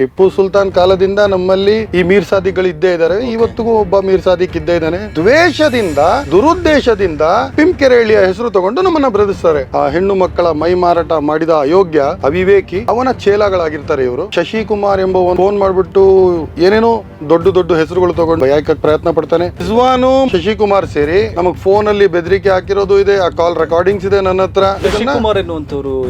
ಟಿಪ್ಪು ಸುಲ್ತಾನ್ ಕಾಲದಿಂದ ನಮ್ಮಲ್ಲಿ ಈ ಮೀರ್ ಸಾದಿಗಳು ಇದ್ದೇ ಇದ್ದಾರೆ ಇವತ್ತಿಗೂ ಒಬ್ಬ ಮೀರ್ ಸಾದಿಕ್ ಇದ್ದೇ ಇದ್ದಾನೆ. ದ್ವೇಷದಿಂದ ದುರುದ್ದೇಶದಿಂದ ಪಿಂಕೆರೆಹಳ್ಳಿಯ ಹೆಸರು ತಗೊಂಡು ನಮ್ಮನ್ನ ಬ್ರದಿಸ್ತಾರೆ. ಆ ಹೆಣ್ಣು ಮಕ್ಕಳ ಮೈ ಮಾರಾಟ ಮಾಡಿದ ಅಯೋಗ್ಯ ಅವಿವೇಕಿ ಅವನ ಚೇಲಾಗಳಾಗಿರ್ತಾರೆ ಇವರು. ಶಶಿಕುಮಾರ್ ಎಂಬ ಫೋನ್ ಮಾಡ್ಬಿಟ್ಟು ಏನೇನೋ ದೊಡ್ಡ ದೊಡ್ಡ ಹೆಸರುಗಳು ತಗೊಂಡು ಯಾಕಕ್ಕೆ ಪ್ರಯತ್ನ ಪಡ್ತಾನೆ. ರಿಜ್ವಾನು ಶಶಿಕುಮಾರ್ ಸೇರಿ ನಮಗ್ ಫೋನ್ ಅಲ್ಲಿ ಬೆದರಿಕೆ ಹಾಕಿರೋದು ಇದೆ. ಆ ಕಾಲ್ ರೆಕಾರ್ಡಿಂಗ್ಸ್ ಇದೆ ನನ್ನ ಹತ್ರ. ಶಶಿಕುಮಾರ್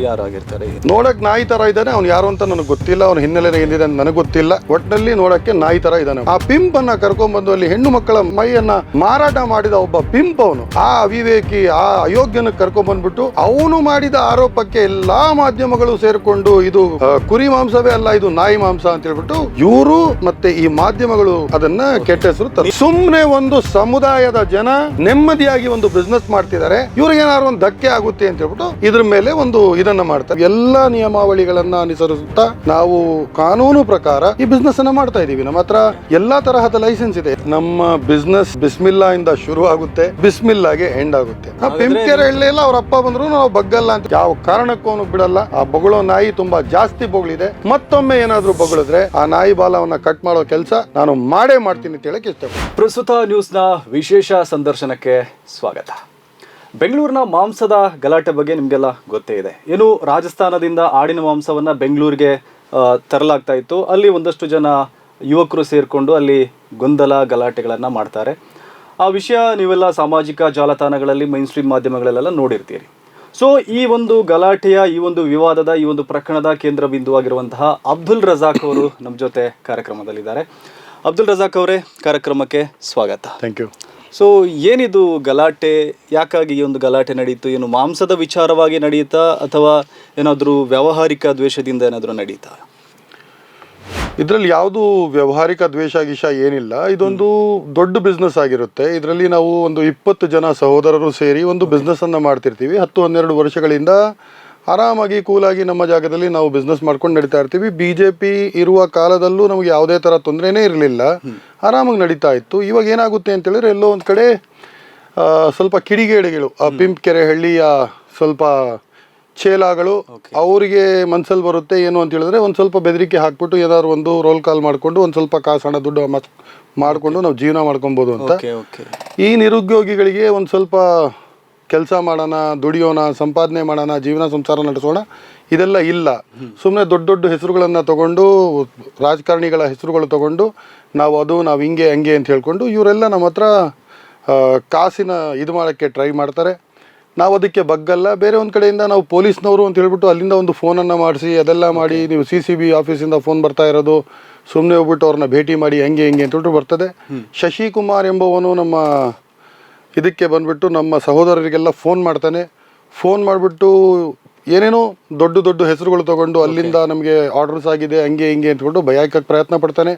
ಯಾರಾಗಿರ್ತಾರೆ? ನೋಡಕ್ ನಾಯಿ ತರ ಇದ್ದಾನೆ. ಅವ್ನು ಯಾರು ಅಂತ ನನಗೆ ಗೊತ್ತಿಲ್ಲ. ಅವ್ನ ಹಿನ್ನೆಲೆ ಏನಿದೆ ಅಂತ ನನಗೆ ಗೊತ್ತಿಲ್ಲ. ಒಟ್ಟಿನಲ್ಲಿ ನೋಡಕ್ಕೆ ನಾಯಿ ತರ ಇದ್ದಾನೆ ಆ ಪಿಂಪ್ ಅನ್ನ ಕರ್ಕೊಂಡ್ ಬಂದು ಅಲ್ಲಿ ಹೆಣ್ಣು ಮಕ್ಕಳ ಮೈಯನ್ನ ಮಾರಾಟ ಮಾಡಿದ ಒಬ್ಬ ಪಿಂಪ್ ಅವನು. ಆ ಅವಿವೇಕಿ, ಆ ಅಯೋಗ್ಯನ ಕರ್ಕೊಂಡ್ ಬಂದ್ಬಿಟ್ಟು ಅವನು ಮಾಡಿದ ಆರೋಪಕ್ಕೆ ಎಲ್ಲಾ ಮಾಧ್ಯಮಗಳು ಸೇರಿಕೊಂಡು ಇದು ಕುರಿ ಮಾಂಸವೇ ಅಲ್ಲ, ಇದು ನಾಯಿ ಮಾಂಸ ಅಂತ ಹೇಳ್ಬಿಟ್ಟು ಇವರು ಮತ್ತೆ ಈ ಮಾಧ್ಯಮಗಳು ಅದನ್ನ ಕೆಟ್ಟ ಹೆಸರು ಸುಮ್ಮನೆ ಒಂದು ಸಮುದಾಯದ ಜನ ನೆಮ್ಮದಿಯಾಗಿ ಒಂದು ಬಿಸ್ನೆಸ್ ಮಾಡ್ತಿದ್ದಾರೆ. ಇವ್ರಿಗೆ ಏನಾದ್ರು ಒಂದು ಧಕ್ಕೆ ಆಗುತ್ತೆ ಅಂತ ಹೇಳ್ಬಿಟ್ಟು ಇದ್ರ ಮೇಲೆ ಒಂದು ಇದನ್ನ ಮಾಡ್ತಾರೆ. ಎಲ್ಲಾ ನಿಯಮಾವಳಿಗಳನ್ನ ಅನುಸರಿಸುತ್ತಾ ನಾವು ಕಾನೂನು ಪ್ರಕಾರ ಈ ಬಿಸ್ನೆಸ್ ಅನ್ನ ಮಾಡ್ತಾ ಇದೀವಿ. ನಮ್ಮ ಹತ್ರ ಎಲ್ಲಾ ತರಹದ ಲೈಸೆನ್ಸ್ ಇದೆ. ನಮ್ಮ ಬಿಸ್ನೆಸ್ ಬಿಸ್ಮಿಲ್ಲಾ ಇಂದ ಶುರು ಆಗುತ್ತೆ. ಬಿಸ್ಮಿಲ್ಲಾಗೆ ಎಂಡ್ ಆಗುತ್ತೆ. ಪಿಂಕೆರೆ ಎಲ್ಲ ಅವ್ರ ಅಪ್ಪ ಬಂದ್ರು ನಾವು ಬಗ್ಗಲ್ಲ ಅಂತ. ಯಾವ ಕಾರಣಕ್ಕೂ ಅವನು ಬಿಡಲ್ಲ. ಆ ಬೊಗಳೋ ನಾಯಿ ತುಂಬಾ ಜಾಸ್ತಿ ಬೊಗಳಿದೆ. ಮತ್ತೊಮ್ಮೆ ಏನಾದ್ರೂ ಬೊಗಳಿದ್ರೆ ಆ ನಾಯಿ ಬಾಲವನ್ನ ಕಟ್ ಮಾಡೋ ಕೆಲಸ ನಾನು ಮಾಡೇ ಮಾಡ್ತೀನಿ ಅಂತ ಹೇಳಕ್ ಇಷ್ಟ ಪ್ರಸ್ತುತ ನ್ಯೂಸ್ನ ವಿಶೇಷ ಸಂದರ್ಶನಕ್ಕೆ ಸ್ವಾಗತ. ಬೆಂಗಳೂರಿನ ಮಾಂಸದ ಗಲಾಟೆ ಬಗ್ಗೆ ನಿಮಗೆಲ್ಲ ಗೊತ್ತೇ ಇದೆ. ಏನು ರಾಜಸ್ಥಾನದಿಂದ ಆಡಿನ ಮಾಂಸವನ್ನು ಬೆಂಗಳೂರಿಗೆ ತರಲಾಗ್ತಾ ಇತ್ತು. ಅಲ್ಲಿ ಒಂದಷ್ಟು ಜನ ಯುವಕರು ಸೇರಿಕೊಂಡು ಅಲ್ಲಿ ಗೊಂದಲ ಗಲಾಟೆಗಳನ್ನು ಮಾಡ್ತಾರೆ. ಆ ವಿಷಯ ನೀವೆಲ್ಲ ಸಾಮಾಜಿಕ ಜಾಲತಾಣಗಳಲ್ಲಿ ಮೈನ್ ಸ್ಟ್ರೀಮ್ ಮಾಧ್ಯಮಗಳಲ್ಲೆಲ್ಲ ನೋಡಿರ್ತೀರಿ. ಸೊ ಈ ಒಂದು ಗಲಾಟೆಯ, ಈ ಒಂದು ವಿವಾದದ, ಈ ಒಂದು ಪ್ರಕರಣದ ಕೇಂದ್ರ ಬಿಂದುವಾಗಿರುವಂತಹ ಅಬ್ದುಲ್ ರಜಾಕ್ ಅವರು ನಮ್ಮ ಜೊತೆ ಕಾರ್ಯಕ್ರಮದಲ್ಲಿದ್ದಾರೆ. ಅಬ್ದುಲ್ ರಜಾಕ್ ಅವರೇ, ಕಾರ್ಯಕ್ರಮಕ್ಕೆ ಸ್ವಾಗತ. ಥ್ಯಾಂಕ್ ಯು ಸೊ ಏನಿದು ಗಲಾಟೆ? ಯಾಕಾಗಿ ಈ ಒಂದು ಗಲಾಟೆ ನಡೀತು? ಏನು ಮಾಂಸದ ವಿಚಾರವಾಗಿ ನಡೆಯುತ್ತಾ ಅಥವಾ ಏನಾದರೂ ವ್ಯಾವಹಾರಿಕ ದ್ವೇಷದಿಂದ ಏನಾದರೂ ನಡೀತಾ? ಇದರಲ್ಲಿ ಯಾವುದು ವ್ಯವಹಾರಿಕ ದ್ವೇಷ ಗೀಷ ಏನಿಲ್ಲ. ಇದೊಂದು ದೊಡ್ಡ ಬಿಸ್ನೆಸ್ ಆಗಿರುತ್ತೆ. ಇದರಲ್ಲಿ ನಾವು ಒಂದು ಇಪ್ಪತ್ತು ಜನ ಸಹೋದರರು ಸೇರಿ ಒಂದು ಬಿಸ್ನೆಸ್ ಅನ್ನ ಮಾಡ್ತಿರ್ತೀವಿ. ಹತ್ತು ಹನ್ನೆರಡು ವರ್ಷಗಳಿಂದ ಆರಾಮಾಗಿ ಕೂಲಾಗಿ ನಮ್ಮ ಜಾಗದಲ್ಲಿ ನಾವು ಬಿಸ್ನೆಸ್ ಮಾಡ್ಕೊಂಡು ನಡೀತಾ ಇರ್ತೀವಿ. ಬಿ ಜೆ ಪಿ ಇರುವ ಕಾಲದಲ್ಲೂ ನಮಗೆ ಯಾವುದೇ ಥರ ತೊಂದರೆನೇ ಇರಲಿಲ್ಲ. ಆರಾಮಾಗಿ ನಡೀತಾ ಇತ್ತು. ಇವಾಗ ಏನಾಗುತ್ತೆ ಅಂತೇಳಿದ್ರೆ ಎಲ್ಲೋ ಒಂದು ಕಡೆ ಸ್ವಲ್ಪ ಕಿಡಿಗೇಡಿಗಳು ಆ ಪಿಂಪ್ ಕೆರೆ ಹಳ್ಳಿಯ ಸ್ವಲ್ಪ ಚೇಲಾಗಳು ಅವರಿಗೆ ಮನ್ಸಲ್ಲಿ ಬರುತ್ತೆ ಏನು ಅಂತ ಹೇಳಿದ್ರೆ ಒಂದು ಸ್ವಲ್ಪ ಬೆದರಿಕೆ ಹಾಕ್ಬಿಟ್ಟು ಏನಾದ್ರು ಒಂದು ರೋಲ್ ಕಾಲ್ ಮಾಡಿಕೊಂಡು ಒಂದು ಸ್ವಲ್ಪ ಕಾಸು ಹಣ ದುಡ್ಡು ಮಾಡಿಕೊಂಡು ನಾವು ಜೀವನ ಮಾಡ್ಕೊಬೋದು ಅಂತ. ಈ ನಿರುದ್ಯೋಗಿಗಳಿಗೆ ಒಂದು ಸ್ವಲ್ಪ ಕೆಲಸ ಮಾಡೋಣ ದುಡಿಯೋಣ ಸಂಪಾದನೆ ಮಾಡೋಣ ಜೀವನ ಸಂಸಾರ ನಡೆಸೋಣ ಇದೆಲ್ಲ ಇಲ್ಲ. ಸುಮ್ಮನೆ ದೊಡ್ಡ ದೊಡ್ಡ ಹೆಸರುಗಳನ್ನು ತಗೊಂಡು ರಾಜಕಾರಣಿಗಳ ಹೆಸರುಗಳು ತಗೊಂಡು ನಾವು ಅದು ನಾವು ಹಿಂಗೆ ಹಂಗೆ ಅಂತ ಹೇಳ್ಕೊಂಡು ಇವರೆಲ್ಲ ನಮ್ಮ ಹತ್ರ ಕಾಸಿನ ಇದು ಮಾಡೋಕ್ಕೆ ಟ್ರೈ ಮಾಡ್ತಾರೆ. ನಾವು ಅದಕ್ಕೆ ಬಗ್ಗಲ್ಲ. ಬೇರೆ ಒಂದು ಕಡೆಯಿಂದ ನಾವು ಪೊಲೀಸ್ನವರು ಅಂತ ಹೇಳ್ಬಿಟ್ಟು ಅಲ್ಲಿಂದ ಒಂದು ಫೋನನ್ನು ಮಾಡಿಸಿ ಅದೆಲ್ಲ ಮಾಡಿ ನೀವು ಸಿ ಸಿ ಬಿ ಆಫೀಸಿಂದ ಫೋನ್ ಬರ್ತಾ ಇರೋದು ಸುಮ್ಮನೆ ಹೋಗ್ಬಿಟ್ಟು ಅವ್ರನ್ನ ಭೇಟಿ ಮಾಡಿ ಹೆಂಗೆ ಹೆಂಗೆ ಅಂತ ಹೇಳ್ಬಿಟ್ಟು ಬರ್ತದೆ. ಶಶಿಕುಮಾರ್ ಎಂಬವನು ನಮ್ಮ ಇದಕ್ಕೆ ಬಂದುಬಿಟ್ಟು ನಮ್ಮ ಸಹೋದರರಿಗೆಲ್ಲ ಫೋನ್ ಮಾಡ್ತಾನೆ. ಫೋನ್ ಮಾಡಿಬಿಟ್ಟು ಏನೇನೋ ದೊಡ್ಡ ದೊಡ್ಡ ಹೆಸರುಗಳು ತಗೊಂಡು ಅಲ್ಲಿಂದ ನಮಗೆ ಆರ್ಡರ್ಸ್ ಆಗಿದೆ ಹಂಗೆ ಹಿಂಗೆ ಅಂತಕೊಂಡು ಭಯ ಹಾಕಕ್ಕೆ ಪ್ರಯತ್ನ ಪಡ್ತಾನೆ.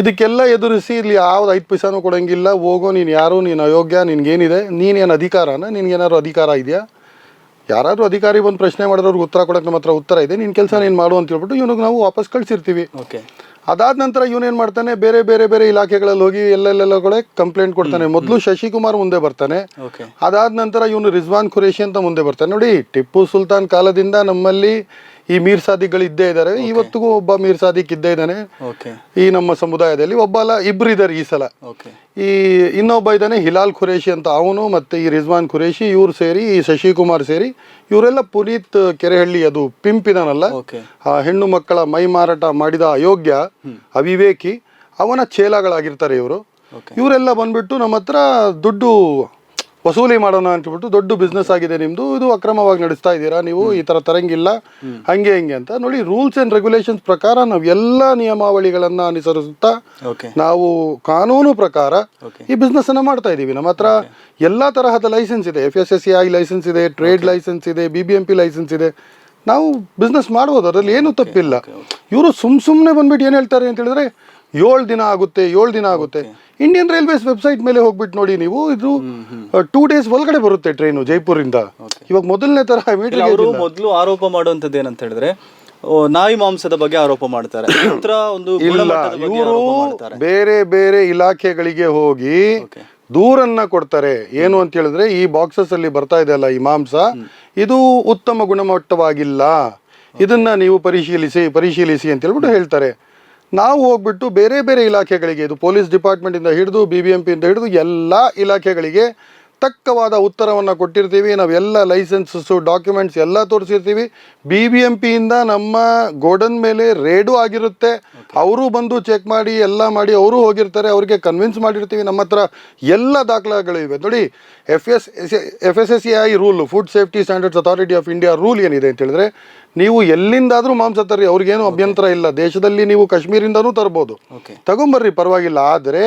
ಇದಕ್ಕೆಲ್ಲ ಎದುರಿಸಿ ಇಲ್ಲಿ ಯಾವ್ದು ಐದು ಪೈಸಾನು ಕೊಡಂಗಿಲ್ಲ. ಹೋಗೋ ನೀನು ಯಾರು ನೀನು ಅಯೋಗ್ಯ ನಿನ್ಗೇನಿದೆ ನೀನೇನು ಅಧಿಕಾರನ ನಿನಗೇನಾದ್ರು ಅಧಿಕಾರ ಇದೆಯಾ? ಯಾರಾದರೂ ಅಧಿಕಾರಿ ಬಂದು ಪ್ರಶ್ನೆ ಮಾಡಿದ್ರವ್ರಿಗೆ ಉತ್ತರ ಕೊಡೋಕೆ ನಮ್ಮ ಹತ್ರ ಉತ್ತರ ಇದೆ. ನಿನ್ನ ಕೆಲಸ ನೀನು ಮಾಡು ಅಂತ ಹೇಳ್ಬಿಟ್ಟು ಇವನಿಗೆ ನಾವು ವಾಪಸ್ ಕಳಿಸಿರ್ತೀವಿ. ಓಕೆ ಅದಾದ ನಂತರ ಇವನೇನ್ ಮಾಡ್ತಾನೆ ಬೇರೆ ಬೇರೆ ಬೇರೆ ಇಲಾಖೆಗಳಲ್ಲಿ ಹೋಗಿ ಎಲ್ಲೆಲ್ಲೆಲ್ಲ ಕಡೆ ಕಂಪ್ಲೇಂಟ್ ಕೊಡ್ತಾನೆ. ಮೊದಲು ಶಶಿಕುಮಾರ್ ಮುಂದೆ ಬರ್ತಾನೆ. ಅದಾದ ನಂತರ ಇವನು ರಿಜ್ವಾನ್ ಖುರೇಶಿ ಅಂತ ಮುಂದೆ ಬರ್ತಾನೆ. ನೋಡಿ ಟಿಪ್ಪು ಸುಲ್ತಾನ್ ಕಾಲದಿಂದ ನಮ್ಮಲ್ಲಿ ಈ ಮೀರ್ ಸಾದಿಗಳು ಇದ್ದೇ ಇದ್ದಾರೆ. ಇವತ್ತಿಗೂ ಒಬ್ಬ ಮೀರ್ ಸಾದಿಕ್ ಇದ್ದೇ ಇದ್ದಾನೆ. ಈ ನಮ್ಮ ಸಮುದಾಯದಲ್ಲಿ ಒಬ್ಬ ಅಲ್ಲ ಇಬ್ರು ಇದ್ದಾರೆ ಈ ಸಲ. ಈ ಇನ್ನೊಬ್ಬ ಇದ್ದಾನೆ ಹಿಲಾಲ್ ಖುರೇಶಿ ಅಂತ ಅವನು ಮತ್ತೆ ಈ ರಿಜ್ವಾನ್ ಖುರೇಶಿ ಇವ್ರು ಸೇರಿ ಈ ಶಶಿಕುಮಾರ್ ಸೇರಿ ಇವರೆಲ್ಲ ಪುನೀತ್ ಕೆರೆಹಳ್ಳಿ ಅದು ಪಿಂಪ್ ಇದಾನಲ್ಲ ಓಕೆ ಆ ಹೆಣ್ಣು ಮಕ್ಕಳ ಮೈ ಮಾರಾಟ ಮಾಡಿದ ಅಯೋಗ್ಯ ಅವಿವೇಕಿ ಅವನ ಚೇಲಾಗಳಾಗಿರ್ತಾರೆ ಇವರು. ಇವರೆಲ್ಲ ಬಂದ್ಬಿಟ್ಟು ನಮ್ಮ ಹತ್ರ ದುಡ್ಡು ವಸೂಲಿ ಮಾಡೋಣ ಅಂತಬಿಟ್ಟು ದೊಡ್ಡ ಬಿಸ್ನೆಸ್ ಆಗಿದೆ ನಿಮ್ದು. ಇದು ಅಕ್ರಮವಾಗಿ ನಡೆಸ್ತಾ ಇದ್ದೀರಾ? ನೀವು ಈ ತರ ತರಂಗಿಲ್ಲ. ಹಂಗೆ ಹಿಂಗೆ ಅಂತ ನೋಡಿ ರೂಲ್ಸ್ ಅಂಡ್ ರೆಗ್ಯುಲೇಷನ್ಸ್ ಪ್ರಕಾರ ನಾವು ಎಲ್ಲ ನಿಯಮಾವಳಿಗಳನ್ನ ಅನುಸರಿಸುತ್ತಾ ನಾವು ಕಾನೂನು ಪ್ರಕಾರ ಈ ಬಿಸ್ನೆಸ್ ಅನ್ನ ಮಾಡ್ತಾ ಇದೀವಿ ನಮ್ಮ ಹತ್ರ ಎಲ್ಲಾ ತರಹದ ಲೈಸೆನ್ಸ್ ಇದೆ. F S S C I license ಇದೆ ಟ್ರೇಡ್ ಲೈಸೆನ್ಸ್ ಇದೆ B B M P license ಇದೆ. ನಾವು ಬಿಸ್ನೆಸ್ ಮಾಡ್ಬೋದು. ಅದರಲ್ಲಿ ಏನು ತಪ್ಪಿಲ್ಲ. ಇವರು ಸುಮ್ ಸುಮ್ಮನೆ ಬಂದ್ಬಿಟ್ಟು ಏನು ಹೇಳ್ತಾರೆ ಅಂತ ಹೇಳಿದ್ರೆ ಏಳು ದಿನ ಆಗುತ್ತೆ ಏಳು ದಿನ ಆಗುತ್ತೆ. ಇಂಡಿಯನ್ ರೈಲ್ವೇಸ್ ವೆಬ್ಸೈಟ್ ಮೇಲೆ ಹೋಗ್ಬಿಟ್ಟು ನೋಡಿ ನೀವು ಇದು ಟೂ ಡೇಸ್ ಒಳಗಡೆ ಬರುತ್ತೆ ಟ್ರೈನು ಜೈಪುರಿಂದ. ಇವಾಗ ಮೊದಲನೇ ತರ ಅವರು ಮೊದಲು ಆರೋಪ ಮಾಡುವಂತದ್ದು ಏನಂತ ಹೇಳಿದ್ರೆ ನಾಯಿ ಮಾಂಸದ ಬಗ್ಗೆ ಆರೋಪ ಮಾಡ್ತಾರೆ. ಒಂದು ಇವರು ಬೇರೆ ಬೇರೆ ಇಲಾಖೆಗಳಿಗೆ ಹೋಗಿ ದೂರನ್ನ ಕೊಡ್ತಾರೆ. ಏನು ಅಂತ ಹೇಳಿದ್ರೆ ಈ ಬಾಕ್ಸಸ್ ಅಲ್ಲಿ ಬರ್ತಾ ಇದೆ ಅಲ್ಲ ಈ ಮಾಂಸ ಇದು ಉತ್ತಮ ಗುಣಮಟ್ಟವಾಗಿಲ್ಲ. ಇದನ್ನ ನೀವು ಪರಿಶೀಲಿಸಿ ಪರಿಶೀಲಿಸಿ ಅಂತ ಹೇಳ್ಬಿಟ್ಟು ಹೇಳ್ತಾರೆ. ನಾವು ಹೋಗ್ಬಿಟ್ಟು ಬೇರೆ ಬೇರೆ ಇಲಾಖೆಗಳಿಗೆ, ಇದು ಪೊಲೀಸ್ ಡಿಪಾರ್ಟ್ಮೆಂಟಿಂದ ಹಿಡಿದು ಬಿ ಬಿ ಎಂ ಪಿಯಿಂದ ಹಿಡಿದು ಎಲ್ಲ ಇಲಾಖೆಗಳಿಗೆ ತಕ್ಕವಾದ ಉತ್ತರವನ್ನು ಕೊಟ್ಟಿರ್ತೀವಿ. ನಾವೆಲ್ಲ ಲೈಸೆನ್ಸಸ್ಸು ಡಾಕ್ಯುಮೆಂಟ್ಸ್ ಎಲ್ಲ ತೋರಿಸಿರ್ತೀವಿ. ಬಿ ಬಿ ಎಂ ಪಿಯಿಂದ ನಮ್ಮ ಗೋಡನ್ ಮೇಲೆ ರೇಡು ಆಗಿರುತ್ತೆ. ಅವರು ಬಂದು ಚೆಕ್ ಮಾಡಿ ಎಲ್ಲ ಮಾಡಿ ಅವರು ಹೋಗಿರ್ತಾರೆ. ಅವರಿಗೆ ಕನ್ವಿನ್ಸ್ ಮಾಡಿರ್ತೀವಿ. ನಮ್ಮ ಹತ್ರ ಎಲ್ಲ ದಾಖಲೆಗಳಿವೆ ನೋಡಿ F S F S S C I rule food safety standards authority of India rule ಏನಿದೆ ಅಂತ ಹೇಳಿದ್ರೆ ನೀವು ಎಲ್ಲಿಂದಾದರೂ ಮಾಂಸ ತರ್ರಿ ಅವ್ರಿಗೇನು ಅಭ್ಯಂತರ ಇಲ್ಲ. ದೇಶದಲ್ಲಿ ನೀವು ಕಾಶ್ಮೀರಿಂದನೂ ತರ್ಬೋದು. ಓಕೆ ತಗೊಂಬರ್ರಿ ಪರವಾಗಿಲ್ಲ. ಆದರೆ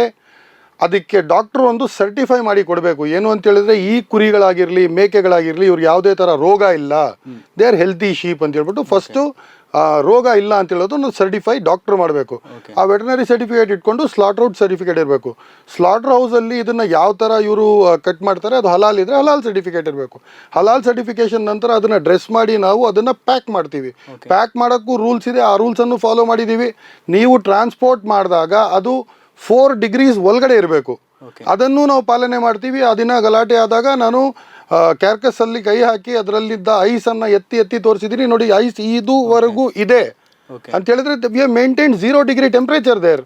ಅದಕ್ಕೆ ಡಾಕ್ಟ್ರು ಒಂದು ಸರ್ಟಿಫೈ ಮಾಡಿ ಕೊಡಬೇಕು. ಏನು ಅಂತ ಹೇಳಿದ್ರೆ ಈ ಕುರಿಗಳಾಗಿರಲಿ ಮೇಕೆಗಳಾಗಿರಲಿ ಇವ್ರಿಗೆ ಯಾವುದೇ ಥರ ರೋಗ ಇಲ್ಲ. ದೇ ಆರ್ ಹೆಲ್ತಿ ಶೀಪ್ ಅಂತ ಹೇಳ್ಬಿಟ್ಟು ಫಸ್ಟು ರೋಗ ಇಲ್ಲ ಅಂತ ಹೇಳೋದು ಒಂದು ಸರ್ಟಿಫೈ ಡಾಕ್ಟರ್ ಮಾಡಬೇಕು. ಆ ವೆಟನರಿ ಸರ್ಟಿಫಿಕೇಟ್ ಇಟ್ಕೊಂಡು ಸ್ಲಾಟರ್ ಔಟ್ ಸರ್ಟಿಫಿಕೇಟ್ ಇರಬೇಕು. ಸ್ಲಾಟರ್ ಹೌಸಲ್ಲಿ ಇದನ್ನು ಯಾವ ಥರ ಇವರು ಕಟ್ ಮಾಡ್ತಾರೆ ಅದು ಹಲಾಲ್ ಇದ್ರೆ ಹಲಾಲ್ ಸರ್ಟಿಫಿಕೇಟ್ ಇರಬೇಕು. ಹಲಾಲ್ ಸರ್ಟಿಫಿಕೇಶನ್ ನಂತರ ಅದನ್ನು ಡ್ರೆಸ್ ಮಾಡಿ ನಾವು ಅದನ್ನು ಪ್ಯಾಕ್ ಮಾಡ್ತೀವಿ. ಪ್ಯಾಕ್ ಮಾಡೋಕ್ಕೂ ರೂಲ್ಸ್ ಇದೆ ಆ ರೂಲ್ಸನ್ನು ಫಾಲೋ ಮಾಡಿದ್ದೀವಿ ನೀವು ಟ್ರಾನ್ಸ್ಪೋರ್ಟ್ ಮಾಡಿದಾಗ ಅದು ಫೋರ್ ಡಿಗ್ರೀಸ್ ಒಳಗಡೆ ಇರಬೇಕು. ಅದನ್ನು ನಾವು ಪಾಲನೆ ಮಾಡ್ತೀವಿ. ಆ ದಿನ ಗಲಾಟೆ ಆದಾಗ ನಾನು ಕ್ಯಾರ್ಕಸ್ ಅಲ್ಲಿ ಕೈ ಹಾಕಿ ಅದರಲ್ಲಿದ್ದ ಐಸ್ ಅನ್ನ ಎತ್ತಿ ಎತ್ತಿ ತೋರಿಸಿದ್ದೀನಿ ನೋಡಿ ಐಸ್ ಇದುವರೆಗೂ ಇದೆ. ಅಂತ ಹೇಳಿದ್ರೆ we have maintain zero degree temperature there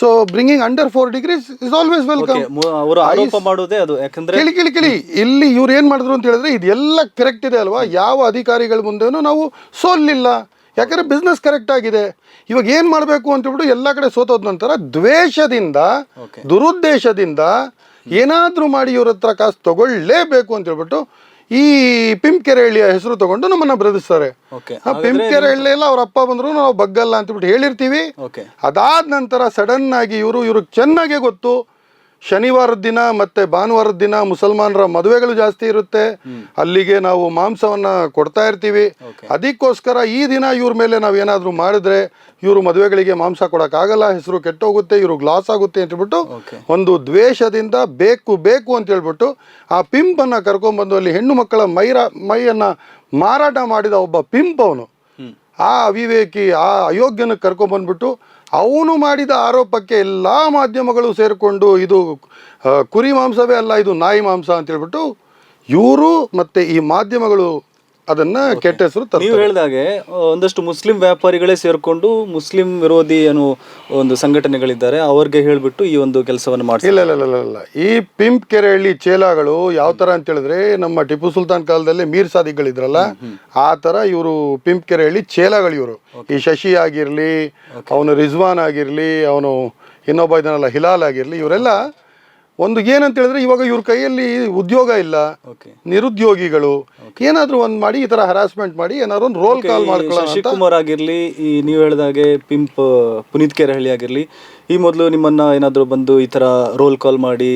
so bringing under four degrees is always welcome ಅವರು ಆರೋಪ ಮಾಡೋದೇ ಅದು. ಯಾಕಂದ್ರೆ ಕೇಳಿ ಕೇಳಿ ಕೇಳಿ. ಇಲ್ಲಿ ಇವ್ರು ಏನ್ ಮಾಡಿದ್ರು ಅಂತ ಹೇಳಿದ್ರೆ ಇದೆಲ್ಲ ಕರೆಕ್ಟ್ ಇದೆ ಅಲ್ವಾ? ಯಾವ ಅಧಿಕಾರಿಗಳ ಮುಂದೆನೂ ನಾವು ಸೋಲಿಲ್ಲ. ಯಾಕಂದ್ರೆ ಬಿಸ್ನೆಸ್ ಕರೆಕ್ಟ್ ಆಗಿದೆ. ಇವಾಗ ಏನು ಮಾಡಬೇಕು ಅಂತೇಳ್ಬಿಟ್ಟು ಎಲ್ಲ ಕಡೆ ಸೋತೋದ ನಂತರ ದ್ವೇಷದಿಂದ ದುರುದ್ದೇಶದಿಂದ ಏನಾದರೂ ಮಾಡಿ ಇವ್ರ ಹತ್ರ ಕಾಸು ತಗೊಳ್ಳೇಬೇಕು ಅಂತೇಳ್ಬಿಟ್ಟು ಈ ಪಿಂಪ್ಕೆರೆಹಳ್ಳಿಯ ಹೆಸರು ತಗೊಂಡು ನಮ್ಮನ್ನ ಬ್ರದಿಸ್ತಾರೆ. ಪಿಂಪ್ಕೆರೆ ಆ ಪಿಂಪ್ಕೆರೆಹಳ್ಳಿ ಎಲ್ಲ ಅವ್ರ ಅಪ್ಪ ಬಂದ್ರು ನಾವು ಬಗ್ಗಲ್ಲ ಅಂತ ಹೇಳ್ಬಿಟ್ಟು ಹೇಳಿರ್ತೀವಿ. ಅದಾದ ನಂತರ ಸಡನ್ ಆಗಿ ಇವರು ಇವ್ರಿಗೆ ಚೆನ್ನಾಗೇ ಗೊತ್ತು. ಶನಿವಾರದ ದಿನ ಮತ್ತೆ ಭಾನುವಾರದ ದಿನ ಮುಸಲ್ಮಾನರ ಮದುವೆಗಳು ಜಾಸ್ತಿ ಇರುತ್ತೆ. ಅಲ್ಲಿಗೆ ನಾವು ಮಾಂಸವನ್ನ ಕೊಡ್ತಾ ಇರ್ತೀವಿ. ಅದಕ್ಕೋಸ್ಕರ ಈ ದಿನ ಇವ್ರ ಮೇಲೆ ನಾವು ಏನಾದರೂ ಮಾಡಿದ್ರೆ ಇವರು ಮದುವೆಗಳಿಗೆ ಮಾಂಸ ಕೊಡೋಕ್ಕಾಗಲ್ಲ ಹೆಸರು ಕೆಟ್ಟೋಗುತ್ತೆ ಇವ್ರಿಗೆ ಲಾಸ್ ಆಗುತ್ತೆ ಅಂತ ಹೇಳ್ಬಿಟ್ಟು ಒಂದು ದ್ವೇಷದಿಂದ ಬೇಕು ಬೇಕು ಅಂತ ಹೇಳ್ಬಿಟ್ಟು ಆ ಪಿಂಪನ್ನು ಕರ್ಕೊಂಡ್ಬಂದು ಅಲ್ಲಿ ಹೆಣ್ಣು ಮಕ್ಕಳ ಮೈರ ಮೈಯನ್ನು ಮಾರಾಟ ಮಾಡಿದ ಒಬ್ಬ ಪಿಂಪ್ ಅವನು ಆ ಅವಿವೇಕಿ ಆ ಅಯೋಗ್ಯನ ಕರ್ಕೊಂಡ್ಬಂದ್ಬಿಟ್ಟು ಅವನು ಮಾಡಿದ ಆರೋಪಕ್ಕೆ ಎಲ್ಲ ಮಾಧ್ಯಮಗಳು ಸೇರಿಕೊಂಡು ಇದು ಕುರಿ ಮಾಂಸವೇ ಅಲ್ಲ, ಇದು ನಾಯಿ ಮಾಂಸ ಅಂತ ಹೇಳ್ಬಿಟ್ಟು ಇವರು ಮತ್ತೆ ಈ ಮಾಧ್ಯಮಗಳು ಅದನ್ನ ಕೆಟ್ಟ ಹೆಸರು ನೀವು ಹೇಳಿದಾಗೆ ಒಂದಷ್ಟು ಮುಸ್ಲಿಂ ವ್ಯಾಪಾರಿಗಳೇ ಸೇರ್ಕೊಂಡು ಮುಸ್ಲಿಂ ವಿರೋಧಿ ಅನ್ನೋ ಒಂದು ಸಂಘಟನೆಗಳಿದ್ದಾರೆ ಅವ್ರಿಗೆ ಹೇಳ್ಬಿಟ್ಟು ಈ ಒಂದು ಕೆಲಸವನ್ನು ಮಾಡಿಸಿ ಇಲ್ಲ ಇಲ್ಲ ಇಲ್ಲ ಇಲ್ಲ, ಇಲ್ಲ ಈ ಪಿಂಪ್ ಕೆರೆಹಳ್ಳಿ ಚೇಲಾಗಳು ಯಾವ ತರ ಅಂತ ಹೇಳಿದ್ರೆ ನಮ್ಮ ಟಿಪ್ಪು ಸುಲ್ತಾನ್ ಕಾಲದಲ್ಲಿ ಮೀರ್ ಸಾದಿಗಳಿದ್ರಲ್ಲ ಆ ತರ ಇವರು ಪಿಂಪ್ ಕೆರೆಹಳ್ಳಿ ಚೇಲಾಗಳು ಇವರು. ಈ ಶಶಿ ಆಗಿರ್ಲಿ ಅವನು ರಿಜ್ವಾನ್ ಆಗಿರ್ಲಿ ಅವನು ಇನ್ನೊಬ್ಬ ಇದನ್ನೆಲ್ಲ ಹಿಲಾಲ್ ಆಗಿರ್ಲಿ ಇವರೆಲ್ಲ ಒಂದು ಏನಂತ ಹೇಳಿದ್ರೆ ಇವಾಗ ಇವ್ರ ಕೈಯಲ್ಲಿ ಉದ್ಯೋಗ ಇಲ್ಲ ನಿರುದ್ಯೋಗಿಗಳು ಏನಾದ್ರೂ ಒಂದ್ ಮಾಡಿ ಈ ತರ ಹರಾಸ್ಮೆಂಟ್ ಮಾಡಿ ಏನಾದ್ರು ಒಂದು ರೋಲ್ ಕಾಲ್ ಮಾಡ್ಕೊಳ್ಳೋಣ ಶಶಿಕುಮಾರ್ ಆಗಿರ್ಲಿ ಈ ನೀವು ಹೇಳಿದಾಗೆ ಪಿಂಪ್ ಪುನೀತ್ ಕೆರಹಳ್ಳಿ ಆಗಿರ್ಲಿ ಈ ಮೊದಲು ನಿಮ್ಮನ್ನ ಏನಾದ್ರೂ ಬಂದು ಈ ತರ ರೋಲ್ ಕಾಲ್ ಮಾಡಿ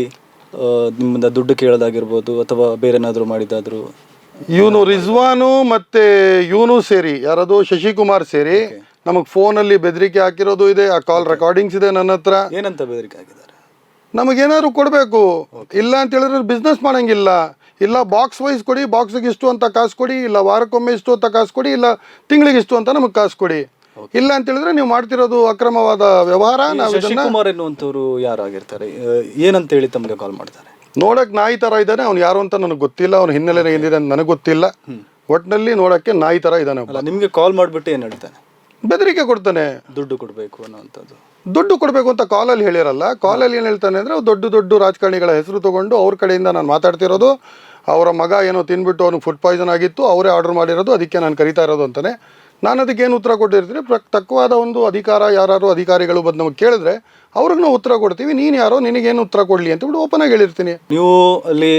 ನಿಮ್ಮಿಂದ ದುಡ್ಡು ಕೇಳೋದಾಗಿರ್ಬೋದು ಅಥವಾ ಬೇರೆ ಏನಾದ್ರು ಮಾಡಿದಾದ್ರು ಇವನು ರಿಜ್ವಾನು ಮತ್ತೆ ಇವನು ಸೇರಿ ಯಾರದು ಶಶಿಕುಮಾರ್ ಸೇರಿ ನಮಗ್ ಫೋನಲ್ಲಿ ಬೆದರಿಕೆ ಹಾಕಿರೋದು ಇದೆ ಆ ಕಾಲ್ ರೆಕಾರ್ಡಿಂಗ್ಸ್ ಇದೆ ನನ್ನ ಹತ್ರ. ಏನಂತ ಬೆದರಿಕೆ ಆಗಿದ್ದಾರೆ ನಮಗೇನಾದ್ರು ಕೊಡಬೇಕು. ಇಲ್ಲ ಅಂತ ಹೇಳಿದ್ರೆ ಬಿಸ್ನೆಸ್ ಮಾಡಂಗಿಲ್ಲ. ಇಲ್ಲ ಬಾಕ್ಸ್ ವೈಸ್ ಕೊಡಿ ಬಾಕ್ಸಿಗೆ ಇಷ್ಟು ಅಂತ ಕಾಸು ಕೊಡಿ ಇಲ್ಲ ವಾರಕ್ಕೊಮ್ಮೆ ಇಷ್ಟು ಅಂತ ಕಾಸು ಕೊಡಿ ಇಲ್ಲ ತಿಂಗಳಿಗೆ ಇಷ್ಟು ಅಂತ ನಮಗೆ ಕಾಸು ಕೊಡಿ. ಇಲ್ಲ ಅಂತ ಹೇಳಿದ್ರೆ ನೀವು ಮಾಡ್ತಿರೋದು ಅಕ್ರಮವಾದ ವ್ಯವಹಾರ ನಾವು ಶಶಿಕುಮಾರ್ ಎನ್ನುವಂಥವ್ರು ಯಾರು ಆಗಿರ್ತಾರೆ ಏನಂತ ಹೇಳಿ ತಮಗೆ ಕಾಲ್ ಮಾಡ್ತಾರೆ? ನೋಡಕ್ ನಾಯಿ ತರ ಇದ್ದಾನೆ ಅವ್ನು ಯಾರು ಅಂತ ನನಗೆ ಗೊತ್ತಿಲ್ಲ ಅವ್ನ ಹಿನ್ನೆಲೆ ಏನಿದೆ ಅಂತ ನನಗೆ ಗೊತ್ತಿಲ್ಲ. ಒಟ್ಟಿನಲ್ಲಿ ನೋಡಕ್ಕೆ ನಾಯಿ ತರ ಇದ್ದಾನೆ. ನಿಮಗೆ ಕಾಲ್ ಮಾಡಿಬಿಟ್ಟು ಏನು ಹೇಳ್ತಾನೆ? ಬೆದರಿಕೆ ಕೊಡ್ತಾನೆ. ದುಡ್ಡು ಕೊಡಬೇಕು ಅನ್ನೋವಂಥದ್ದು. ದುಡ್ಡು ಕೊಡಬೇಕು ಅಂತ ಕಾಲಲ್ಲಿ ಹೇಳಿರಲ್ಲ ಕಾಲಲ್ಲಿ ಏನು ಹೇಳ್ತಾನೆ ಅಂದರೆ ದೊಡ್ಡ ದೊಡ್ಡ ರಾಜಕಾರಣಿಗಳ ಹೆಸರು ತಗೊಂಡು ಅವ್ರ ಕಡೆಯಿಂದ ನಾನು ಮಾತಾಡ್ತಿರೋದು ಅವರ ಮಗ ಏನೋ ತಿನ್ಬಿಟ್ಟು ಅವ್ನಿಗೆ ಫುಡ್ ಪಾಯ್ಸನ್ ಆಗಿತ್ತು ಅವರೇ ಆರ್ಡರ್ ಮಾಡಿರೋದು ಅದಕ್ಕೆ ನಾನು ಕರಿತಾ ಇರೋದು ಅಂತಾನೆ. ನಾನು ಅದಕ್ಕೆ ಏನು ಉತ್ತರ ಕೊಟ್ಟಿರ್ತೀನಿ? ಪ್ರ ತಕ್ಕವಾದ ಒಂದು ಅಧಿಕಾರ ಯಾರು ಅಧಿಕಾರಿಗಳು ಬಂದು ನಮಗೆ ಕೇಳಿದ್ರೆ ಅವ್ರಿಗೆ ನಾವು ಉತ್ತರ ಕೊಡ್ತೀವಿ ನೀನು ಯಾರೋ ನಿನಗೇನು ಉತ್ತರ ಕೊಡಲಿ ಅಂತ ಬಿಟ್ಟು ಓಪನ್ ಆಗಿ ಹೇಳಿರ್ತೀನಿ. ನೀವು ಅಲ್ಲಿ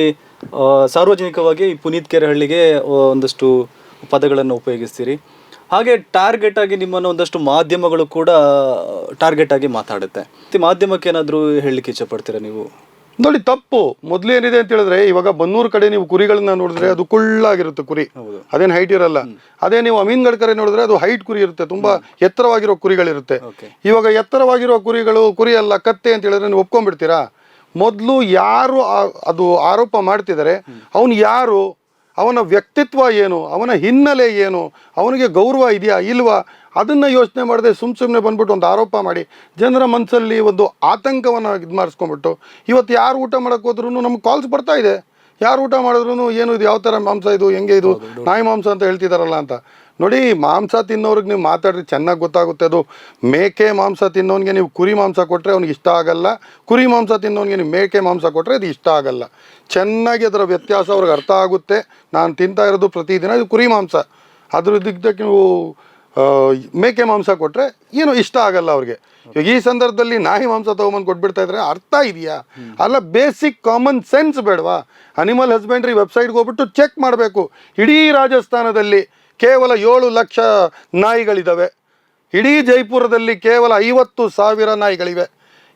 ಸಾರ್ವಜನಿಕವಾಗಿ ಪುನೀತ್ ಕೆರೆಹಳ್ಳಿಗೆ ಒಂದಷ್ಟು ಪದಗಳನ್ನು ಉಪಯೋಗಿಸ್ತೀರಿ. ಹಾಗೆ ಟಾರ್ಗೆಟ್ ಆಗಿ ನಿಮ್ಮನ್ನು ಒಂದಷ್ಟು ಮಾಧ್ಯಮಗಳು ಕೂಡ ಟಾರ್ಗೆಟ್ ಆಗಿ ಮಾತಾಡುತ್ತೆ. ಮಾಧ್ಯಮಕ್ಕೆ ಏನಾದರೂ ಹೇಳಲಿಕ್ಕೆ ಇಚ್ಛಪಡ್ತೀರಾ ನೀವು? ನೋಡಿ ತಪ್ಪು. ಮೊದಲು ಏನಿದೆ ಅಂತ ಹೇಳಿದ್ರೆ ಇವಾಗ ಬನ್ನೂರು ಕಡೆ ನೀವು ಕುರಿಗಳನ್ನ ನೋಡಿದ್ರೆ ಅದು ಕುಳ್ಳಾಗಿರುತ್ತೆ ಕುರಿ. ಅದೇನು ಹೈಟ್ ಇರಲ್ಲ. ಅದೇ ನೀವು ಅಮೀನ್ಗಡ್ ಕಡೆ ನೋಡಿದ್ರೆ ಅದು ಹೈಟ್ ಕುರಿ ಇರುತ್ತೆ. ತುಂಬಾ ಎತ್ತರವಾಗಿರೋ ಕುರಿಗಳಿರುತ್ತೆ. ಇವಾಗ ಎತ್ತರವಾಗಿರೋ ಕುರಿಗಳು ಕುರಿ ಅಲ್ಲ ಕತ್ತೆ ಅಂತ ಹೇಳಿದ್ರೆ ನೀವು ಒಪ್ಕೊಂಡ್ಬಿಡ್ತೀರಾ? ಮೊದಲು ಯಾರು ಅದು ಆರೋಪ ಮಾಡ್ತಿದ್ದಾರೆ ಅವನು ಯಾರು? ಅವನ ವ್ಯಕ್ತಿತ್ವ ಏನು ಅವನ ಹಿನ್ನೆಲೆ ಏನು ಅವನಿಗೆ ಗೌರವ ಇದೆಯಾ ಇಲ್ವಾ? ಅದನ್ನು ಯೋಚನೆ ಮಾಡದೆ ಸುಮ್ಮ ಸುಮ್ಮನೆ ಬಂದ್ಬಿಟ್ಟು ಒಂದು ಆರೋಪ ಮಾಡಿ. ಜನರ ಮನಸ್ಸಲ್ಲಿ ಒಂದು ಆತಂಕವನ್ನು ಇದು ಮಾಡಿಸ್ಕೊಂಡ್ಬಿಟ್ಟು ಇವತ್ತು ಯಾರು ಊಟ ಮಾಡೋಕ್ಕೆ ಹೋದ್ರೂ ನಮ್ಗೆ ಕಾಲ್ಸ್ ಬರ್ತಾ ಇದೆ. ಯಾರು ಊಟ ಮಾಡಿದ್ರು ಏನು ಇದು ಯಾವ ಥರ ಮಾಂಸ ಇದು ಹೆಂಗೆ ಇದು ನಾಯಿ ಮಾಂಸ ಅಂತ ಹೇಳ್ತಿದಾರಲ್ಲ ಅಂತ. ನೋಡಿ ಮಾಂಸ ತಿನ್ನೋರಿಗೆ ನೀವು ಮಾತಾಡ್ರಿ ಚೆನ್ನಾಗಿ ಗೊತ್ತಾಗುತ್ತೆ ಅದು. ಮೇಕೆ ಮಾಂಸ ತಿನ್ನೋನಿಗೆ ನೀವು ಕುರಿ ಮಾಂಸ ಕೊಟ್ಟರೆ ಅವ್ನಿಗೆ ಇಷ್ಟ ಆಗಲ್ಲ. ಕುರಿ ಮಾಂಸ ತಿನ್ನೋನಿಗೆ ನೀವು ಮೇಕೆ ಮಾಂಸ ಕೊಟ್ಟರೆ ಅದು ಇಷ್ಟ ಆಗಲ್ಲ. ಚೆನ್ನಾಗಿ ಅದರ ವ್ಯತ್ಯಾಸ ಅವ್ರಿಗೆ ಅರ್ಥ ಆಗುತ್ತೆ. ನಾನು ತಿಂತಾ ಇರೋದು ಪ್ರತಿದಿನ ಇದು ಕುರಿ ಮಾಂಸ. ಅದ್ರ ಇದಕ್ಕೆ ನೀವು ಮೇಕೆ ಮಾಂಸ ಕೊಟ್ಟರೆ ಏನು ಇಷ್ಟ ಆಗಲ್ಲ ಅವ್ರಿಗೆ. ಈ ಸಂದರ್ಭದಲ್ಲಿ ನಾಯಿ ಮಾಂಸ ತೊಗೊಂಬಂದು ಕೊಟ್ಬಿಡ್ತಾ ಇದ್ರೆ ಅರ್ಥ ಇದೆಯಾ? ಅಲ್ಲ ಬೇಸಿಕ್ ಕಾಮನ್ ಸೆನ್ಸ್ ಬೇಡವಾ? ಅನಿಮಲ್ ಹಸ್ಬೆಂಡ್ರಿ ವೆಬ್ಸೈಟ್ಗೆ ಹೋಗ್ಬಿಟ್ಟು ಚೆಕ್ ಮಾಡಬೇಕು. ಇಡೀ ರಾಜಸ್ಥಾನದಲ್ಲಿ ಕೇವಲ ಏಳು ಲಕ್ಷ ನಾಯಿಗಳಿದ್ದಾವೆ ಇಡೀ ಜೈಪುರದಲ್ಲಿ ಕೇವಲ ಐವತ್ತು ಸಾವಿರ ನಾಯಿಗಳಿವೆ.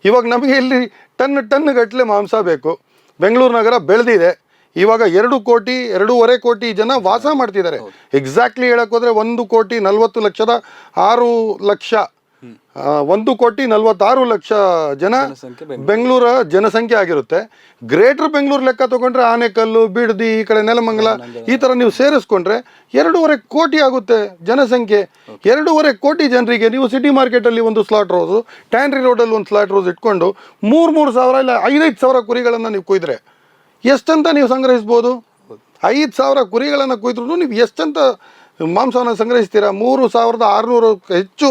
ಇವಾಗ ನಮಗೆ ಇಲ್ಲಿ ಟನ್ ಟನ್ ಗಟ್ಟಲೆ ಮಾಂಸ ಬೇಕು. ಬೆಂಗಳೂರು ನಗರ ಬೆಳೆದಿದೆ. ಇವಾಗ ಎರಡು ಕೋಟಿ ಎರಡೂವರೆ ಕೋಟಿ ಜನ ವಾಸ ಮಾಡ್ತಿದ್ದಾರೆ. ಎಕ್ಸಾಕ್ಟ್ಲಿ ಹೇಳೋಕ್ಕೋದ್ರೆ ಒಂದು ಕೋಟಿ ನಲವತ್ತು ಲಕ್ಷದ ಆರು ಲಕ್ಷ ಒಂದು ಕೋಟಿ ನಲವತ್ತಾರು ಲಕ್ಷ ಜನ ಬೆಂಗಳೂರ. ಜನಸಂಖ್ಯೆ ಆಗಿರುತ್ತೆ. ಗ್ರೇಟರ್ ಬೆಂಗಳೂರು ಲೆಕ್ಕ ತಗೊಂಡ್ರೆ ಆನೆಕಲ್ಲು ಬಿಡದಿ ಈ ಕಡೆ ನೆಲಮಂಗಲ ಈ ತರ ನೀವು ಸೇರಿಸ್ಕೊಂಡ್ರೆ ಎರಡೂವರೆ ಕೋಟಿ ಆಗುತ್ತೆ ಜನಸಂಖ್ಯೆ. ಎರಡೂವರೆ ಕೋಟಿ ಜನರಿಗೆ ನೀವು ಸಿಟಿ ಮಾರ್ಕೆಟಲ್ಲಿ ಒಂದು ಸ್ಲಾಟ್ ರೋಸು ಟ್ಯಾನ್ರಿ ರೋಡಲ್ಲಿ ಒಂದು ಸ್ಲಾಟ್ ರೋಸ್ ಇಟ್ಕೊಂಡು ಮೂರು ಮೂರು ಸಾವಿರ ಇಲ್ಲ ಐದೈದು ಸಾವಿರ ಕುರಿಗಳನ್ನು ನೀವು ಕೊಯ್ದರೆ ಎಷ್ಟಂತ ನೀವು ಸಂಗ್ರಹಿಸ್ಬೋದು? ಐದು ಸಾವಿರ ಕುರಿಗಳನ್ನು ಕೊಯ್ದ್ರೂ ನೀವು ಎಷ್ಟಂತ ಮಾಂಸವನ್ನು ಸಂಗ್ರಹಿಸ್ತೀರಾ? ಮೂರು ಸಾವಿರದ ಆರುನೂರು ಹೆಚ್ಚು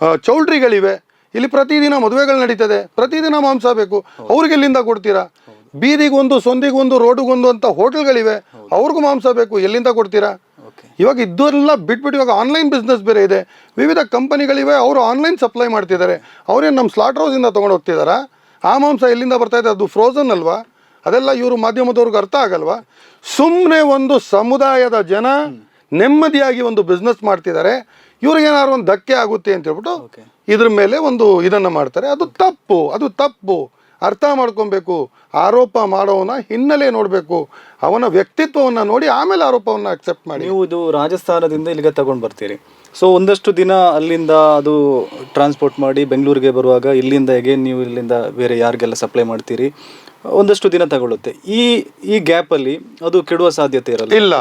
ಚೌಲ್ಟ್ರಿಗಳಿವೆ. ಇಲ್ಲಿ ಪ್ರತಿದಿನ ಮದುವೆಗಳು ನಡೀತದೆ. ಪ್ರತಿದಿನ ಮಾಂಸ ಬೇಕು. ಅವ್ರಿಗೆ ಎಲ್ಲಿಂದ ಕೊಡ್ತೀರಾ? ಬೀದಿಗೊಂದು ಸೊಂದಿಗೊಂದು ರೋಡಿಗೊಂದು ಅಂತ ಹೋಟೆಲ್ಗಳಿವೆ. ಅವ್ರಿಗೂ ಮಾಂಸ ಬೇಕು. ಎಲ್ಲಿಂದ ಕೊಡ್ತೀರಾ? ಇವಾಗ ಇದೆಲ್ಲ ಬಿಟ್ಬಿಟ್ಟು ಇವಾಗ ಆನ್ಲೈನ್ ಬಿಸ್ನೆಸ್ ಬೇರೆ ಇದೆ. ವಿವಿಧ ಕಂಪನಿಗಳಿವೆ. ಅವರು ಆನ್ಲೈನ್ ಸಪ್ಲೈ ಮಾಡ್ತಿದ್ದಾರೆ. ಅವ್ರೇನು ನಮ್ಮ ಸ್ಲಾಟ್ ಹೌಸಿಂದ ತೊಗೊಂಡು ಹೋಗ್ತಿದಾರಾ? ಆ ಮಾಂಸ ಎಲ್ಲಿಂದ ಬರ್ತಾ ಇದೆ? ಅದು ಫ್ರೋಸನ್ ಅಲ್ವಾ? ಅದೆಲ್ಲ ಇವರು ಮಾಧ್ಯಮದವ್ರಿಗೆ ಅರ್ಥ ಆಗಲ್ವಾ? ಸುಮ್ಮನೆ ಒಂದು ಸಮುದಾಯದ ಜನ ನೆಮ್ಮದಿಯಾಗಿ ಒಂದು ಬಿಸ್ನೆಸ್ ಮಾಡ್ತಿದ್ದಾರೆ. ಇವ್ರಿಗೇನಾದ್ರು ಒಂದು ಧಕ್ಕೆ ಆಗುತ್ತೆ ಅಂತ ಹೇಳ್ಬಿಟ್ಟು ಇದ್ರ ಮೇಲೆ ಒಂದು ಇದನ್ನು ಮಾಡ್ತಾರೆ. ಅದು ತಪ್ಪು ಅದು ತಪ್ಪು. ಅರ್ಥ ಮಾಡ್ಕೊಬೇಕು. ಆರೋಪ ಮಾಡೋವನ ಹಿನ್ನೆಲೆ ನೋಡಬೇಕು. ಅವನ ವ್ಯಕ್ತಿತ್ವವನ್ನು ನೋಡಿ ಆಮೇಲೆ ಆರೋಪವನ್ನು ಅಕ್ಸೆಪ್ಟ್ ಮಾಡಿ. ನೀವು ಇದು ರಾಜಸ್ಥಾನದಿಂದ ಇಲ್ಲಿಗೆ ತಗೊಂಡು ಬರ್ತೀರಿ. ಸೊ ಒಂದಷ್ಟು ದಿನ ಅಲ್ಲಿಂದ ಅದು ಟ್ರಾನ್ಸ್ಪೋರ್ಟ್ ಮಾಡಿ ಬೆಂಗಳೂರಿಗೆ ಬರುವಾಗ ಇಲ್ಲಿಂದ ಹೇಗೆ ನೀವು ಇಲ್ಲಿಂದ ಬೇರೆ ಯಾರಿಗೆಲ್ಲ ಸಪ್ಲೈ ಮಾಡ್ತೀರಿ? ಒಂದಷ್ಟು ದಿನ ತಗೊಳ್ಳುತ್ತೆ ಈ ಈ ಗ್ಯಾಪಲ್ಲಿ ಅದು ಕೆಡುವ ಸಾಧ್ಯತೆ ಇರಲ್ಲ. ಇಲ್ಲ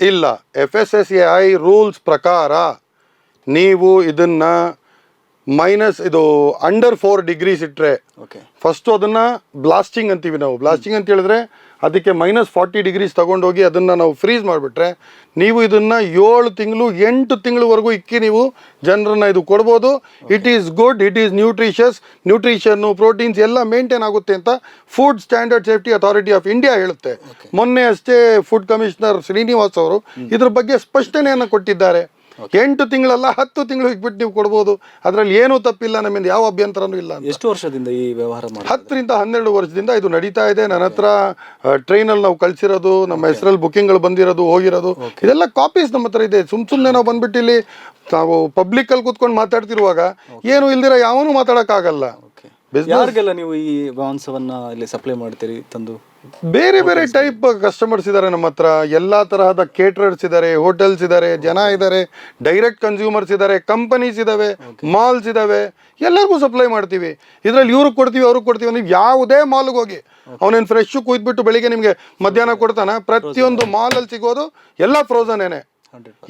ಇಲ್ಲ. F S S A I rules ಪ್ರಕಾರ ನೀವು ಇದನ್ನ ಮೈನಸ್ ಇದು ಅಂಡರ್ ಫೋರ್ ಡಿಗ್ರೀಸ್ ಇಟ್ಟರೆ ಓಕೆ ಫಸ್ಟು ಅದನ್ನು ಬ್ಲಾಸ್ಟಿಂಗ್ ಅಂತೀವಿ ನಾವು. ಬ್ಲಾಸ್ಟಿಂಗ್ ಅಂತ ಹೇಳಿದ್ರೆ ಅದಕ್ಕೆ ಮೈನಸ್ ಫಾರ್ಟಿ ಡಿಗ್ರೀಸ್ ತಗೊಂಡೋಗಿ ಅದನ್ನು ನಾವು ಫ್ರೀಸ್ ಮಾಡಿಬಿಟ್ರೆ ನೀವು ಇದನ್ನು ಏಳು ತಿಂಗಳು ಎಂಟು ತಿಂಗಳವರೆಗೂ ಇಕ್ಕಿ ನೀವು ಜನರನ್ನ ಇದು ಕೊಡ್ಬೋದು. It is good it is nutritious ನ್ಯೂಟ್ರಿಷನ್ನು proteins ಎಲ್ಲ ಮೇಂಟೈನ್ ಆಗುತ್ತೆ ಅಂತ food standard safety authority of India ಹೇಳುತ್ತೆ. ಮೊನ್ನೆ ಅಷ್ಟೇ ಫುಡ್ ಕಮಿಷನರ್ ಶ್ರೀನಿವಾಸ್ ಅವರು ಇದ್ರ ಬಗ್ಗೆ ಸ್ಪಷ್ಟನೆಯನ್ನು ಕೊಟ್ಟಿದ್ದಾರೆ. ಎಂಟು ತಿಂಗಳಲ್ಲ ಹತ್ತು ತಿಂಗಳು ಇಟ್ಬಿಟ್ಟು ನೀವು ಕೊಡ್ಬೋದು. ಅದರಲ್ಲಿ ಏನೂ ತಪ್ಪಿಲ್ಲ ನಮ್ಮಿಂದ ಯಾವ ಅಭ್ಯಂತರನೂ ಇಲ್ಲ ಎಷ್ಟು ವರ್ಷದಿಂದ ಈ ವ್ಯವಹಾರ ಹತ್ತರಿಂದ ಹನ್ನೆರಡು ವರ್ಷದಿಂದ ಇದು ನಡೀತಾ ಇದೆ. ನನ್ನ ಹತ್ರ ಟ್ರೈನಲ್ಲಿ ನಾವು ಕಳ್ಸಿರೋದು ನಮ್ಮ ಹೆಸರಲ್ಲಿ ಬುಕ್ಕಿಂಗ್ಗಳು ಬಂದಿರೋದು ಹೋಗಿರೋದು. ಇದೆಲ್ಲ ಕಾಪೀಸ್ ನಮ್ಮ ಹತ್ರ ಇದೆ. ಸುಮ್ ಸುಮ್ಮನೆ ನಾವು ಬಂದ್ಬಿಟ್ಟು ಇಲ್ಲಿ ನಾವು ಪಬ್ಲಿಕ್ಕಲ್ಲಿ ಕೂತ್ಕೊಂಡು ಮಾತಾಡ್ತಿರುವಾಗ ಏನು ಇಲ್ದಿರ ಯಾವನು ಮಾತಾಡೋಕ್ಕಾಗಲ್ಲ. ಯಾರಿಗೆಲ್ಲ ನೀವು ಈ ಮಾಂಸವನ್ನು ಇಲ್ಲಿ ಸಪ್ಲೈ ಮಾಡ್ತೀರಿ ತಂದು? ಬೇರೆ ಬೇರೆ ಟೈಪ್ ಕಸ್ಟಮರ್ಸ್ ಇದ್ದಾರೆ ನಮ್ಮ ಹತ್ರ. ಎಲ್ಲ ತರಹದ ಕೇಟರರ್ಸ್ ಇದ್ದಾರೆ ಹೋಟೆಲ್ಸ್ ಇದ್ದಾರೆ ಜನ ಇದ್ದಾರೆ ಡೈರೆಕ್ಟ್ ಕನ್ಸ್ಯೂಮರ್ಸ್ ಇದ್ದಾರೆ ಕಂಪನೀಸ್ ಇದಾವೆ ಮಾಲ್ಸ್ ಇದಾವೆ ಎಲ್ಲರಿಗೂ ಸಪ್ಲೈ ಮಾಡ್ತೀವಿ. ಇದರಲ್ಲಿ ಇವ್ರಿಗೆ ಕೊಡ್ತೀವಿ ಅವ್ರಿಗೆ ಕೊಡ್ತೀವಿ ನೀವು ಯಾವುದೇ ಮಾಲ್ಗೆ ಹೋಗಿ. ಅವನೇನು ಫ್ರೆಶ್ ಕುಯ್ದ್ಬಿಟ್ಟು ಬೆಳಿಗ್ಗೆ ನಿಮಗೆ ಮಧ್ಯಾಹ್ನ ಕೊಡ್ತಾನೆ ಪ್ರತಿಯೊಂದು ಮಾಲಲ್ಲಿ ಸಿಗೋದು ಎಲ್ಲ ಫ್ರೋಸನೇನೆ ಏನೇ.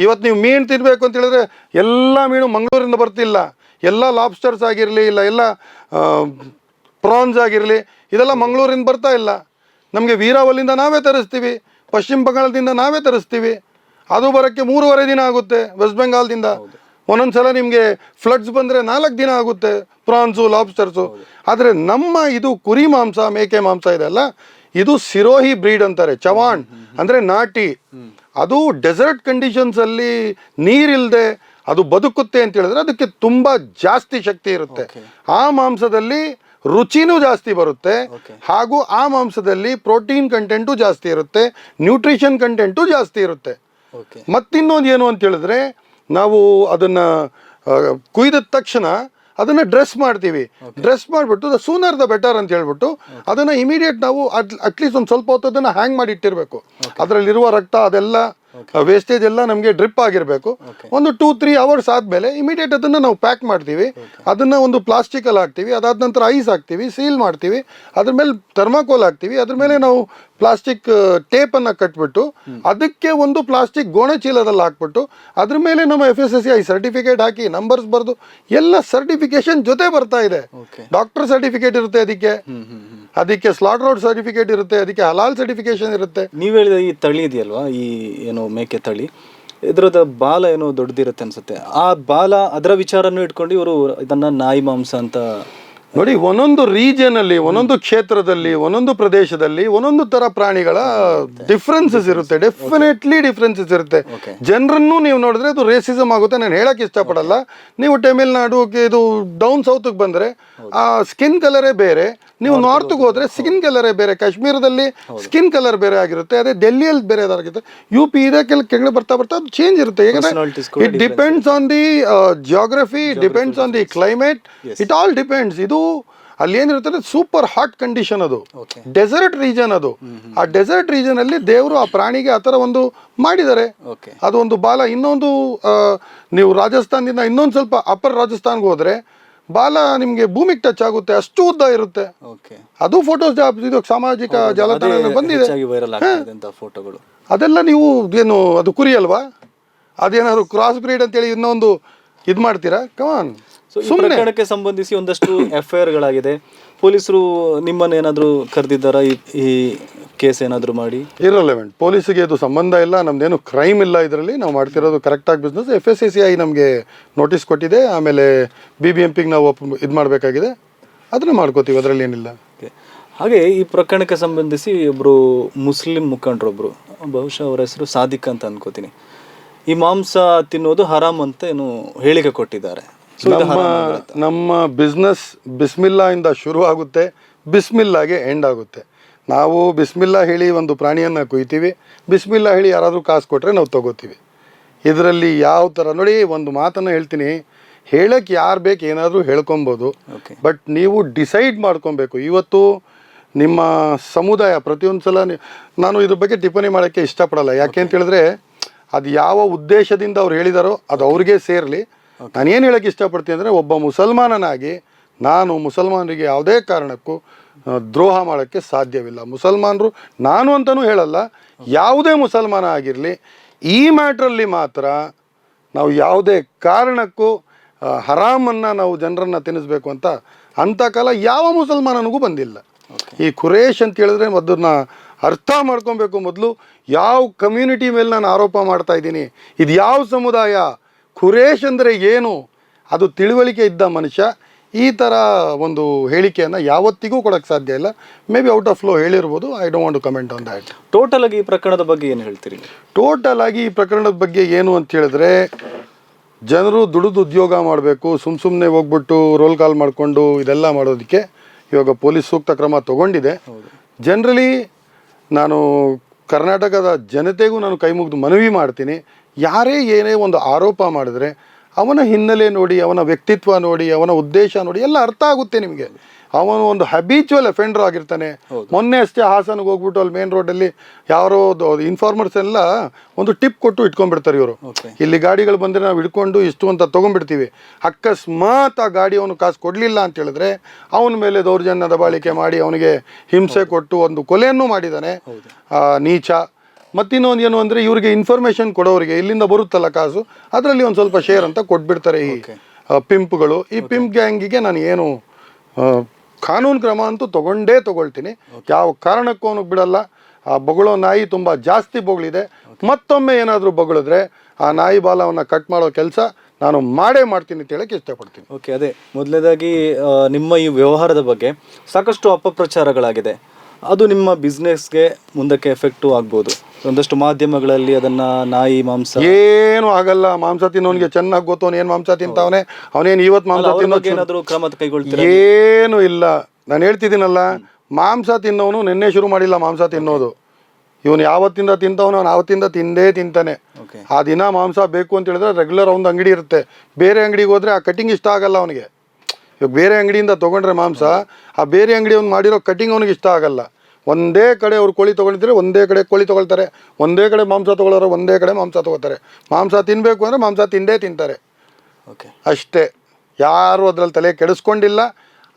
ಇವತ್ತು ನೀವು ಮೀನು ತಿನ್ನಬೇಕು ಅಂತ ಹೇಳಿದ್ರೆ ಎಲ್ಲ ಮೀನು ಮಂಗಳೂರಿಂದ ಬರ್ತಿಲ್ಲ. ಎಲ್ಲ ಲಾಬ್ಸ್ಟರ್ಸ್ ಆಗಿರಲಿ ಇಲ್ಲ ಎಲ್ಲ ಪ್ರಾನ್ಸ್ ಆಗಿರಲಿ ಇದೆಲ್ಲ ಮಂಗಳೂರಿಂದ ಬರ್ತಾ ಇಲ್ಲ. ನಮಗೆ ವೀರಾವಲ್ಲಿಂದ ನಾವೇ ತರಿಸ್ತೀವಿ ಪಶ್ಚಿಮ ಬಂಗಾಳದಿಂದ ನಾವೇ ತರಿಸ್ತೀವಿ. ಅದು ಬರೋಕ್ಕೆ ಮೂರುವರೆ ದಿನ ಆಗುತ್ತೆ ವೆಸ್ಟ್ ಬೆಂಗಾಲ್ದಿಂದ. ಒಂದೊಂದ್ಸಲ ನಿಮಗೆ ಫ್ಲಡ್ಸ್ ಬಂದರೆ ನಾಲ್ಕು ದಿನ ಆಗುತ್ತೆ ಪ್ರಾನ್ಸು ಲಾಬ್ಸ್ಟರ್ಸು ಆದರೆ ನಮ್ಮ ಇದು ಕುರಿ ಮಾಂಸ ಮೇಕೆ ಮಾಂಸ ಇದೆಲ್ಲ ಇದು ಸಿರೋಹಿ ಬ್ರೀಡ್ ಅಂತಾರೆ ಚವಾಣ್. ಅಂದರೆ ನಾಟಿ. ಅದು ಡೆಸರ್ಟ್ ಕಂಡೀಷನ್ಸಲ್ಲಿ ನೀರಿಲ್ಲದೆ ಅದು ಬದುಕುತ್ತೆ ಅಂತ ಹೇಳಿದ್ರೆ ಅದಕ್ಕೆ ತುಂಬ ಜಾಸ್ತಿ ಶಕ್ತಿ ಇರುತ್ತೆ. ಆ ಮಾಂಸದಲ್ಲಿ ರುಚಿನೂ ಜಾಸ್ತಿ ಬರುತ್ತೆ. ಹಾಗೂ ಆ ಮಾಂಸದಲ್ಲಿ ಪ್ರೋಟೀನ್ ಕಂಟೆಂಟು ಜಾಸ್ತಿ ಇರುತ್ತೆ. ನ್ಯೂಟ್ರಿಷನ್ ಕಂಟೆಂಟು ಜಾಸ್ತಿ ಇರುತ್ತೆ. ಮತ್ತಿನ್ನೊಂದು ಏನು ಅಂತ ಹೇಳಿದ್ರೆ ನಾವು ಅದನ್ನ ಕುಯ್ದ ತಕ್ಷಣ ಅದನ್ನ ಡ್ರೆಸ್ ಮಾಡ್ತೀವಿ. ಡ್ರೆಸ್ ಮಾಡಿಬಿಟ್ಟು ದ ಸೂನರ್ ದ ಬೆಟರ್ ಅಂತ ಹೇಳ್ಬಿಟ್ಟು ಅದನ್ನ ಇಮಿಡಿಯೇಟ್ ನಾವು ಅಟ್ಲೀಸ್ಟ್ ಒಂದು ಸ್ವಲ್ಪ ಹೊತ್ತು ಅದನ್ನ ಹ್ಯಾಂಗ್ ಮಾಡಿ ಇಟ್ಟಿರಬೇಕು. ಅದರಲ್ಲಿರುವ ರಕ್ತ ಅದೆಲ್ಲ ವೇಸ್ಟೇಜ್ ಎಲ್ಲ ನಮಗೆ ಡ್ರಿಪ್ ಆಗಿರಬೇಕು. ಒಂದು ಟೂ ತ್ರೀ ಅವರ್ಸ್ ಆದಮೇಲೆ ಇಮಿಡಿಯೇಟ್ ಅದನ್ನ ನಾವು ಪ್ಯಾಕ್ ಮಾಡ್ತೀವಿ. ಅದನ್ನ ಒಂದು ಪ್ಲಾಸ್ಟಿಕಲ್ಲಿ ಹಾಕ್ತೀವಿ. ಅದಾದ ನಂತರ ಐಸ್ ಹಾಕ್ತೀವಿ ಸೀಲ್ ಮಾಡ್ತೀವಿ. ಅದ್ರ ಮೇಲೆ ಥರ್ಮಾಕೋಲ್ ಹಾಕ್ತೀವಿ. ಅದ್ರ ಮೇಲೆ ನಾವು ಪ್ಲಾಸ್ಟಿಕ್ ಟೇಪನ್ನು ಕಟ್ಬಿಟ್ಟು ಅದಕ್ಕೆ ಒಂದು ಪ್ಲಾಸ್ಟಿಕ್ ಗೋಣೆ ಚೀಲದಲ್ಲಿ ಹಾಕ್ಬಿಟ್ಟು ಅದ್ರ ಮೇಲೆ ನಮ್ಮ F S S C I certificate hockey numbers ಬರೆದು ಎಲ್ಲ ಸರ್ಟಿಫಿಕೇಶನ್ ಜೊತೆ ಬರ್ತಾ ಇದೆ. ಡಾಕ್ಟರ್ ಸರ್ಟಿಫಿಕೇಟ್ ಇರುತ್ತೆ ಅದಕ್ಕೆ. ಅದಕ್ಕೆ ಸ್ಲಾಟ್ ರೋಡ್ ಸರ್ಟಿಫಿಕೇಟ್ ಇರುತ್ತೆ ಅದಕ್ಕೆ ಹಲಾಲ್ ಸರ್ಟಿಫಿಕೇಶನ್ ಇರುತ್ತೆ. ನೀವು ಹೇಳಿದ ಈ ತಳಿ ಇದೆಯಲ್ವಾ? ಈ ಏನು ಮೇಕೆ ತಳಿ ಇದ್ರದ ಬಾಲ ಏನೋ ದೊಡ್ಡದಿರುತ್ತೆ ಅನ್ಸುತ್ತೆ. ಆ ಬಾಲ ಅದರ ವಿಚಾರನೂ ಇಟ್ಕೊಂಡು ಇವರು ಇದನ್ನ ನಾಯಿ ಮಾಂಸ ಅಂತ ನೋಡಿ ಒಂದೊಂದು ರೀಜನ್ ಅಲ್ಲಿ ಒಂದೊಂದು ಕ್ಷೇತ್ರದಲ್ಲಿ ಒಂದೊಂದು ಪ್ರದೇಶದಲ್ಲಿ ಒಂದೊಂದು ತರ ಪ್ರಾಣಿಗಳ ಡಿಫ್ರೆನ್ಸಸ್ ಇರುತ್ತೆ. ಡೆಫಿನೆಟ್ಲಿ ಡಿಫ್ರೆನ್ಸಸ್ ಇರುತ್ತೆ. ಜನರನ್ನು ನೀವು ನೋಡಿದ್ರೆ ಅದು ರೇಸಿಸಮ್ ಆಗುತ್ತೆ. ನಾನು ಹೇಳಕ್ ಇಷ್ಟಪಡಲ್ಲ. ನೀವು ತಮಿಳ್ನಾಡು ಇದು ಡೌನ್ ಸೌತ್ಗೆ ಬಂದ್ರೆ ಆ ಸ್ಕಿನ್ ಕಲರೇ ಬೇರೆ. ನೀವು ನಾರ್ತ್ಗೆ ಹೋದ್ರೆ ಸ್ಕಿನ್ ಕಲರೇ ಬೇರೆ ಕಾಶ್ಮೀರದಲ್ಲಿ ಸ್ಕಿನ್ ಕಲರ್ ಬೇರೆ ಆಗಿರುತ್ತೆ ಅದೇ ಡೆಲ್ಲಿಯಲ್ಲಿ ಬೇರೆ ಆಗಿರುತ್ತೆ ಯು ಪಿ ಇದಕ್ಕೆಲ್ಲ ಕೆಳಗಡೆ ಬರ್ತಾ ಬರ್ತಾ ಅದು ಚೇಂಜ್ ಇರುತ್ತೆ. ಯಾಕಂದ್ರೆ it depends on the geography depends on the climate it all depends ಇದು ಅಲ್ಲಿ ಏನಿರುತ್ತೆ ಸೂಪರ್ ಹಾಟ್ ಕಂಡೀಷನ್ ಅದು. ಡೆಸರ್ಟ್ ರೀಜನ್ ಅದು. ಆ ಡೆಸರ್ಟ್ ರೀಜನ್ ಅಲ್ಲಿ ದೇವರು ಆ ಪ್ರಾಣಿಗೆ ಆ ಥರ ಒಂದು ಮಾಡಿದ್ದಾರೆ. ಅದು ಒಂದು ಬಾಲ ಇನ್ನೊಂದು ನೀವು ರಾಜಸ್ಥಾನದಿಂದ ಇನ್ನೊಂದು ಸ್ವಲ್ಪ ಅಪ್ಪರ್ ರಾಜಸ್ಥಾನ್ಗೆ ಹೋದ್ರೆ ಬಾಲ ನಿಮಗೆ ಭೂಮಿಗೆ ಟಚ್ ಆಗುತ್ತೆ ಅಷ್ಟು ಉದ್ದ ಇರುತ್ತೆ. ಓಕೆ ಅದು ಫೋಟೋಸ್ ಇದು ಸಾಮಾಜಿಕ ಜಾಲತಾಣ ಬಂದಿದೆ. ಅಂತ ಫೋಟೋಗಳು ಅದೆಲ್ಲ ನೀವು ಏನು ಅದು ಕುರಿ ಅಲ್ವಾ? ಅದೇನಾದ್ರು ಕ್ರಾಸ್ ಬ್ರೀಡ್ ಅಂತೇಳಿ ಇನ್ನೊಂದು ಇದು ಮಾಡ್ತೀರಾ? ಕಮಾನ್ ಸುಮ್ಮನೆ ಪ್ರಕರಣಕ್ಕೆ ಸಂಬಂಧಿಸಿ ಒಂದಷ್ಟು ಎಫ್ ಐ ಗಳಾಗಿದೆ. ಪೊಲೀಸರು ನಿಮ್ಮನ್ನ ಏನಾದರೂ ಕರೆದಿದ್ದಾರಾ? ಈ ಕೇಸ್ ಏನಾದರೂ ಮಾಡಿ? ಇರಲೆವೆಂಟ್ ಪೊಲೀಸಿಗೆ ಇದು ಸಂಬಂಧ ಇಲ್ಲ ನಮ್ದೇನು ಕ್ರೈಮ್ ಇಲ್ಲ ಇದರಲ್ಲಿ. ನಾವು ಮಾಡ್ತಿರೋದು ಕರೆಕ್ಟಾಗಿ business F S A C I ನಮಗೆ ನೋಟಿಸ್ ಕೊಟ್ಟಿದೆ. ಆಮೇಲೆ ಬಿ ಬಿ ಎಂ ಪಿಗೆ ನಾವು ಇದು ಮಾಡಬೇಕಾಗಿದೆ. ಅದನ್ನ ಮಾಡ್ಕೋತೀವಿ ಅದರಲ್ಲಿ ಏನಿಲ್ಲ. ಹಾಗೆ ಈ ಪ್ರಕರಣಕ್ಕೆ ಸಂಬಂಧಿಸಿ ಒಬ್ಬರು ಮುಸ್ಲಿಂ ಮುಖಂಡರೊಬ್ರು ಬಹುಶಃ ಅವರ ಹೆಸರು ಸಾದಿಕ್ ಅಂತ ಅನ್ಕೋತೀನಿ. ಈ ಮಾಂಸ ತಿನ್ನೋದು ಹರಾಮ್ ಅಂತ ಏನು ಹೇಳಿಕೆ ಕೊಟ್ಟಿದ್ದಾರೆ. ಸೊ ನಮ್ಮ ನಮ್ಮ ಬಿಸ್ನೆಸ್ ಬಿಸ್ಮಿಲ್ಲಾ ಇಂದ ಶುರು ಆಗುತ್ತೆ ಬಿಸ್ಮಿಲ್ಲಾಗೆ ಎಂಡ್ ಆಗುತ್ತೆ. ನಾವು ಬಿಸ್ಮಿಲ್ಲಾ ಹೇಳಿ ಒಂದು ಪ್ರಾಣಿಯನ್ನು ಕೊಯ್ತೀವಿ. ಬಿಸ್ಮಿಲ್ಲಾ ಹೇಳಿ ಯಾರಾದರೂ ಕಾಸು ಕೊಟ್ಟರೆ ನಾವು ತಗೋತೀವಿ. ಇದರಲ್ಲಿ ಯಾವ ಥರ ನೋಡಿ ಒಂದು ಮಾತನ್ನು ಹೇಳ್ತೀನಿ. ಹೇಳಕ್ಕೆ ಯಾರು ಬೇಕು ಏನಾದರೂ ಹೇಳ್ಕೊಬೋದು. ಬಟ್ ನೀವು ಡಿಸೈಡ್ ಮಾಡ್ಕೊಬೇಕು. ಇವತ್ತು ನಿಮ್ಮ ಸಮುದಾಯ ಪ್ರತಿಯೊಂದು ಸಲ ನಾನು ಇದ್ರ ಬಗ್ಗೆ ಟಿಪ್ಪಣಿ ಮಾಡೋಕ್ಕೆ ಇಷ್ಟಪಡಲ್ಲ. ಯಾಕೆ ಅಂತ ಹೇಳಿದ್ರೆ ಅದು ಯಾವ ಉದ್ದೇಶದಿಂದ ಅವ್ರು ಹೇಳಿದಾರೋ ಅದು ಅವ್ರಿಗೆ ಸೇರಲಿ. ನಾನು ಏನು ಹೇಳಕ್ಕೆ ಇಷ್ಟಪಡ್ತೀನಿ ಅಂದರೆ ಒಬ್ಬ ಮುಸಲ್ಮಾನನಾಗಿ ನಾನು ಮುಸಲ್ಮಾನರಿಗೆ ಯಾವುದೇ ಕಾರಣಕ್ಕೂ ದ್ರೋಹ ಮಾಡೋಕ್ಕೆ ಸಾಧ್ಯವಿಲ್ಲ. ಮುಸಲ್ಮಾನರು ನಾನು ಅಂತಲೂ ಹೇಳಲ್ಲ ಯಾವುದೇ ಮುಸಲ್ಮಾನ ಆಗಿರಲಿ ಈ ಮ್ಯಾಟ್ರಲ್ಲಿ ಮಾತ್ರ ನಾವು ಯಾವುದೇ ಕಾರಣಕ್ಕೂ ಹರಾಮನ್ನು ನಾವು ಜನರನ್ನು ತಿನ್ನಿಸ್ಬೇಕು ಅಂತ ಅಂಥ ಕಾಲ ಯಾವ ಮುಸಲ್ಮಾನನಿಗೂ ಬಂದಿಲ್ಲ. ಈ ಖುರೇಶ್ ಅಂತ ಹೇಳಿದ್ರೆ ಅದನ್ನ ಅರ್ಥ ಮಾಡ್ಕೊಬೇಕು ಮೊದಲು ಯಾವ ಕಮ್ಯುನಿಟಿ ಮೇಲೆ ನಾನು ಆರೋಪ ಮಾಡ್ತಾ ಇದ್ದೀನಿ ಇದು ಯಾವ ಸಮುದಾಯ ಖುರೇಶ್ ಅಂದರೆ ಏನು ಅದು ತಿಳುವಳಿಕೆ ಇದ್ದ ಮನುಷ್ಯ ಈ ಥರ ಒಂದು ಹೇಳಿಕೆಯನ್ನು ಯಾವತ್ತಿಗೂ ಕೊಡೋಕ್ಕೆ ಸಾಧ್ಯ ಇಲ್ಲ. May be out of flow ಹೇಳಿರ್ಬೋದು. I don't want to comment on that total ಆಗಿ ಈ ಪ್ರಕರಣದ ಬಗ್ಗೆ ಏನು ಹೇಳ್ತೀರಿ? ಟೋಟಲ್ ಆಗಿ ಈ ಪ್ರಕರಣದ ಬಗ್ಗೆ ಏನು ಅಂತ ಹೇಳಿದ್ರೆ ಜನರು ದುಡಿದು ಉದ್ಯೋಗ ಮಾಡಬೇಕು ಸುಮ್ ಸುಮ್ಮನೆ ಹೋಗ್ಬಿಟ್ಟು ರೋಲ್ ಕಾಲ್ ಮಾಡಿಕೊಂಡು ಇದೆಲ್ಲ ಮಾಡೋದಕ್ಕೆ ಇವಾಗ ಪೊಲೀಸ್ ಸೂಕ್ತ ಕ್ರಮ ತಗೊಂಡಿದೆ. ಜನರಲಿ ನಾನು ಕರ್ನಾಟಕದ ಜನತೆಗೂ ನಾನು ಕೈ ಮುಗಿದು ಮನವಿ ಮಾಡ್ತೀನಿ. ಯಾರೇ ಏನೇ ಒಂದು ಆರೋಪ ಮಾಡಿದ್ರೆ ಅವನ ಹಿನ್ನೆಲೆ ನೋಡಿ ಅವನ ವ್ಯಕ್ತಿತ್ವ ನೋಡಿ ಅವನ ಉದ್ದೇಶ ನೋಡಿ ಎಲ್ಲ ಅರ್ಥ ಆಗುತ್ತೆ ನಿಮಗೆ. ಅವನು ಒಂದು ಹ್ಯಾಬಿಚುವಲ್ ಅಫೆಂಡರ್ ಆಗಿರ್ತಾನೆ. ಮೊನ್ನೆ ಅಷ್ಟೇ ಹಾಸನಗೆ ಹೋಗ್ಬಿಟ್ಟು ಅಲ್ಲಿ ಮೇನ್ ರೋಡಲ್ಲಿ ಯಾರೋ ಇನ್ಫಾರ್ಮರ್ಸ್ ಎಲ್ಲ ಒಂದು ಟಿಪ್ ಕೊಟ್ಟು ಇಟ್ಕೊಂಡ್ಬಿಡ್ತಾರೆ ಇವರು. ಇಲ್ಲಿ ಗಾಡಿಗಳು ಬಂದರೆ ನಾವು ಹಿಡ್ಕೊಂಡು ಇಷ್ಟು ಅಂತ ತೊಗೊಂಡ್ಬಿಡ್ತೀವಿ. ಅಕಸ್ಮಾತ್ ಆ ಗಾಡಿ ಅವನು ಕಾಸು ಕೊಡಲಿಲ್ಲ ಅಂತ ಹೇಳಿದ್ರೆ ಅವನ ಮೇಲೆ ದೌರ್ಜನ್ಯದ ಬಾಳಿಕೆ ಮಾಡಿ ಅವನಿಗೆ ಹಿಂಸೆ ಕೊಟ್ಟು ಒಂದು ಕೊಲೆಯನ್ನು ಮಾಡಿದ್ದಾನೆ. ನೀಚ. ಮತ್ತಿನ್ನೊಂದು ಏನು ಅಂದರೆ ಇವರಿಗೆ ಇನ್ಫಾರ್ಮೇಷನ್ ಕೊಡೋರಿಗೆ ಇಲ್ಲಿಂದ ಬರುತ್ತಲ್ಲ ಕಾಸು ಅದರಲ್ಲಿ ಒಂದು ಸ್ವಲ್ಪ ಶೇರ್ ಅಂತ ಕೊಟ್ಬಿಡ್ತಾರೆ ಈ ಪಿಂಪ್ಗಳು ಈ ಪಿಂಪ್ ಗ್ಯಾಂಗಿಗೆ ನಾನು ಏನು ಕಾನೂನು ಕ್ರಮ ಅಂತೂ ತಗೊಂಡೇ ತಗೊಳ್ತೀನಿ. ಯಾವ ಕಾರಣಕ್ಕೂ ಅವನಿಗೆ ಬಿಡಲ್ಲ. ಆ ಬೊಗಳೋ ನಾಯಿ ತುಂಬ ಜಾಸ್ತಿ ಬೊಗಳಿದೆ. ಮತ್ತೊಮ್ಮೆ ಏನಾದರೂ ಬೊಗಳಿದ್ರೆ ಆ ನಾಯಿ ಬಾಲವನ್ನು ಕಟ್ ಮಾಡೋ ಕೆಲಸ ನಾನು ಮಾಡೇ ಮಾಡ್ತೀನಿ ಅಂತ ಹೇಳಕ್ಕೆ ಇಷ್ಟಪಡ್ತೀನಿ. ಓಕೆ ಅದೇ. ಮೊದಲನೇದಾಗಿ ನಿಮ್ಮ ಈ ವ್ಯವಹಾರದ ಬಗ್ಗೆ ಸಾಕಷ್ಟು ಅಪಪ್ರಚಾರಗಳಾಗಿದೆ. ಅದು ನಿಮ್ಮ ಬಿಸ್ನೆಸ್ಗೆ ಮುಂದಕ್ಕೆ ಎಫೆಕ್ಟು ಆಗ್ಬೋದು. ಒಂದಷ್ಟು ಮಾಧ್ಯಮಗಳಲ್ಲಿ ಅದನ್ನ ನಾಯಿ ಮಾಂಸ. ಏನು ಆಗಲ್ಲ. ಮಾಂಸ ತಿನ್ನೋನಿಗೆ ಚೆನ್ನಾಗಿ ಗೊತ್ತು ಅವನು ಏನು ಮಾಂಸ ತಿಂತಾವನೆ? ಅವನೇನು ಇವತ್ತು ಮಾಂಸ ತಿನ್ನೋಕೆ ತಿನ್ನೋ ಏನಾದರೂ ಕ್ರಮ ಕೈಗೊಳ್ತೀರಾ ಏನು ಇಲ್ಲ. ನಾನು ಹೇಳ್ತಿದ್ದೀನಲ್ಲ ಮಾಂಸ ತಿನ್ನೋನು ನಿನ್ನೆ ಶುರು ಮಾಡಿಲ್ಲ ಮಾಂಸ ತಿನ್ನೋದು. ಇವನು ಯಾವತ್ತಿಂದ ತಿಂತವನು ಅವನು ಆವತ್ತಿಂದ ತಿಂದೇ ತಿಂತಾನೆ. ಆ ದಿನ ಮಾಂಸ ಬೇಕು ಅಂತ ಹೇಳಿದ್ರೆ ರೆಗ್ಯುಲರ್ ಒಂದು ಅಂಗಡಿ ಇರುತ್ತೆ. ಬೇರೆ ಅಂಗಡಿಗೆ ಹೋದ್ರೆ ಆ ಕಟಿಂಗ್ ಇಷ್ಟ ಆಗಲ್ಲ ಅವನಿಗೆ. ಇವಾಗ ಬೇರೆ ಅಂಗಡಿಯಿಂದ ತೊಗೊಂಡ್ರೆ ಮಾಂಸ ಆ ಬೇರೆ ಅಂಗಡಿ ಅವ್ನು ಮಾಡಿರೋ ಕಟಿಂಗ್ ಅವ್ನಿಗೆ ಇಷ್ಟ ಆಗಲ್ಲ. ಒಂದೇ ಕಡೆ ಅವ್ರು ಕೋಳಿ ತೊಗೊಂಡಿದ್ರೆ ಒಂದೇ ಕಡೆ ಕೋಳಿ ತೊಗೊಳ್ತಾರೆ. ಒಂದೇ ಕಡೆ ಮಾಂಸ ತೊಗೊಳ್ಳೋರು ಒಂದೇ ಕಡೆ ಮಾಂಸ ತೊಗೋತಾರೆ. ಮಾಂಸ ತಿನ್ನಬೇಕು ಅಂದರೆ ಮಾಂಸ ತಿಂದೇ ತಿಂತಾರೆ. ಓಕೆ. ಅಷ್ಟೇ. ಯಾರು ಅದ್ರಲ್ಲಿ ತಲೆ ಕೆಡಿಸ್ಕೊಂಡಿಲ್ಲ.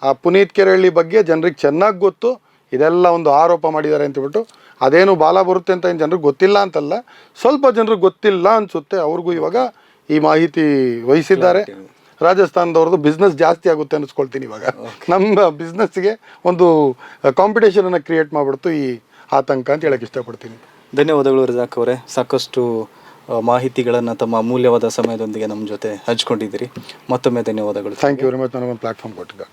ಆ ಪುನೀತ್ ಕೆರಳ್ಳಿ ಬಗ್ಗೆ ಜನರಿಗೆ ಚೆನ್ನಾಗಿ ಗೊತ್ತು. ಇದೆಲ್ಲ ಒಂದು ಆರೋಪ ಮಾಡಿದ್ದಾರೆ ಅಂತೇಳ್ಬಿಟ್ಟು ಅದೇನು ಬಾಲ ಬರುತ್ತೆ ಅಂತ ಏನು ಜನರಿಗೆ ಗೊತ್ತಿಲ್ಲ ಅಂತಲ್ಲ ಸ್ವಲ್ಪ ಜನರಿಗೆ ಗೊತ್ತಿಲ್ಲ ಅನಿಸುತ್ತೆ. ಅವ್ರಿಗೂ ಇವಾಗ ಈ ಮಾಹಿತಿ ವಹಿಸಿದ್ದಾರೆ. ರಾಜಸ್ಥಾನದವ್ರದ್ದು ಬಿಸ್ನೆಸ್ ಜಾಸ್ತಿ ಆಗುತ್ತೆ ಅನಿಸ್ಕೊಳ್ತೀನಿ ಇವಾಗ. ನಮ್ಮ ಬಿಸ್ನೆಸ್ಗೆ ಒಂದು ಕಾಂಪಿಟೇಷನನ್ನು ಕ್ರಿಯೇಟ್ ಮಾಡಿಬಿಡ್ತು ಈ ಆತಂಕ ಅಂತ ಹೇಳಕ್ಕೆ ಇಷ್ಟಪಡ್ತೀನಿ. ಧನ್ಯವಾದಗಳು ರಜಾಕ್ ಅವರೇ. ಸಾಕಷ್ಟು ಮಾಹಿತಿಗಳನ್ನು ತಮ್ಮ ಅಮೂಲ್ಯವಾದ ಸಮಯದೊಂದಿಗೆ ನಮ್ಮ ಜೊತೆ ಹಂಚ್ಕೊಂಡಿದ್ದೀರಿ. ಮತ್ತೊಮ್ಮೆ ಧನ್ಯವಾದಗಳು. ಥ್ಯಾಂಕ್ ಯು ವೆರಿ ಮಚ್ ನನಗೊಂದು ಪ್ಲಾಟ್ಫಾರ್ಮ್ ಕೊಟ್ಟಿದ್ದಾರೆ.